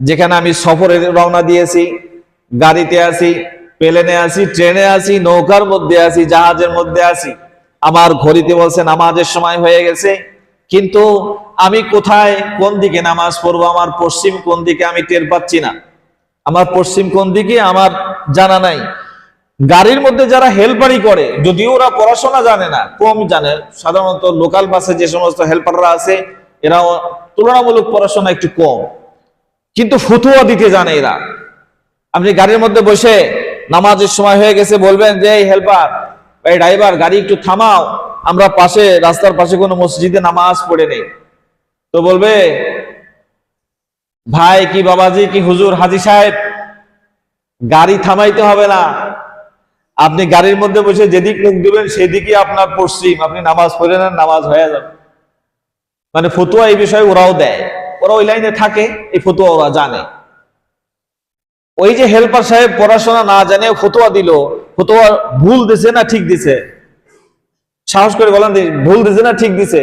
যেখানে আমি সফরে রওনা দিয়েছি, গাড়িতে আসি প্লেনে আসি ট্রেনে আসি নৌকার মধ্যে আছি, জাহাজের মধ্যে আছি। আমার ঘড়িতে বলছে, নামাজের সময় হয়ে গেছে। কিন্তু আমি কোথায়, কোন দিকে নামাজ পড়ব? আমার পশ্চিম কোন দিকে আমি টের পাচ্ছি না। আমার পশ্চিম কোন দিকে? আমার জানা নাই। গাড়ির মধ্যে যারা হেল্পারি করে যদিও ওরা পড়াশোনা জানে না, কম জানে। সাধারণত লোকাল বাসে যে সমস্ত হেল্পাররা আছে এরা তুলনামূলক পড়াশোনা একটু কম। কিন্তু ফতুয়া দিতে জানে এরা। আপনি গাড়ির মধ্যে বসে নামাজের সময় হয়ে গেছে বলবেন যে, এই হেল্পার, এই ড্রাইভার, গাড়ি একটু থামাও, আমরা পাশে, রাস্তার পাশে কোনো মসজিদে নামাজ পড়ে নেই। তো বলবে, ভাই কি বাবাজি, কি হুজুর, হাজি সাহেব, গাড়ি থামাইতে হবে না। আপনি গাড়ির মধ্যে বসে যেদিক মুখ দিবেন সেদিকে আপনার পশ্চিম। আপনি নামাজ পড়ে নেন, নামাজ হয়ে যাবে। মানে ফতুয়া এই বিষয়ে ওরাও দেয়। ওরা ওই লাইনে থাকে, এই ফতুয়া ওরা জানে। ওই যে হেল্পার সাহেব পড়াশোনা না জানে ফতুয়া দিল। ফতুয়া ভুল দিছে না ঠিক দিছে? সাহস করে বলেন ভুল দিছে না ঠিক দিছে?